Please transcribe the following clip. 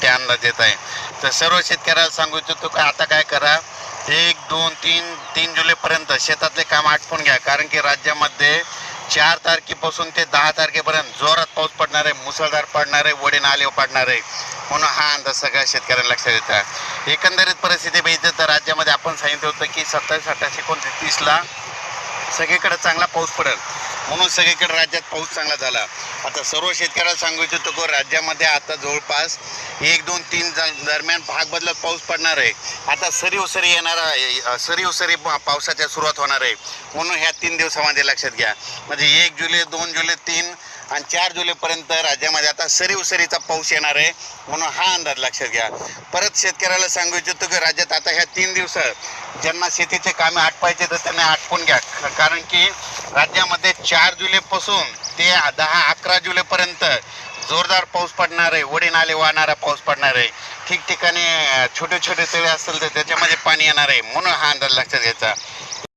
दिवसासाठी अंदाज देत आहे. तर सर्व शेतकऱ्याला सांगू इच्छितो का आता काय करा एक दोन तीन तीन जुलैपर्यंत शेतातले काम आटपून घ्या. कारण की राज्यामध्ये चार तारखेपासून ते दहा तारखेपर्यंत जोरात पाऊस पडणार आहे मुसळधार पडणार आहे वडे नाले पडणार आहे. म्हणून हा अंदाज सगळ्या शेतकऱ्यांना लक्षात येतात एकंदरीत परिस्थिती बघितली तर राज्यामध्ये आपण सांगितलं होतं की सत्तावीस अठ्ठावीस एकोणतीसला सगळीकडे चांगला पाऊस पडेल. म्हणून सगळीकडे राज्यात पाऊस चांगला झाला. आता सर्व शेतकऱ्याला सांगू इच्छितो की राज्यामध्ये आता जवळपास एक दोन तीन दरम्यान भाग बदलत पाऊस पडणार आहे. आता सरी उसरी येणार आहे. सरी उसरी पावसाच्या सुरुवात होणार आहे. म्हणून ह्या तीन दिवसामध्ये लक्षात घ्या. म्हणजे एक जुलै दोन जुलै तीन आणि चार जुलैपर्यंत राज्यामध्ये आता सरी उसरीचा पाऊस येणार आहे. म्हणून हा अंदाज लक्षात घ्या. परत शेतकऱ्याला सांगू इच्छितो की राज्यात आता ह्या तीन दिवसात ज्यांना शेतीचे कामे आटपायचे तर त्यांना आटपून घ्या. कारण की राज्यामध्ये चार जुलैपासून ते दहा अकरा जुलैपर्यंत जोरदार पाऊस पडणार आहे वडी नाले वाहणारा पाऊस पडणार आहे. ठिकठिकाणी छोटे छोटे तळे असतील तर त्याच्यामध्ये पाणी येणार आहे. म्हणून हा अंदाज लक्षात घ्यायचा.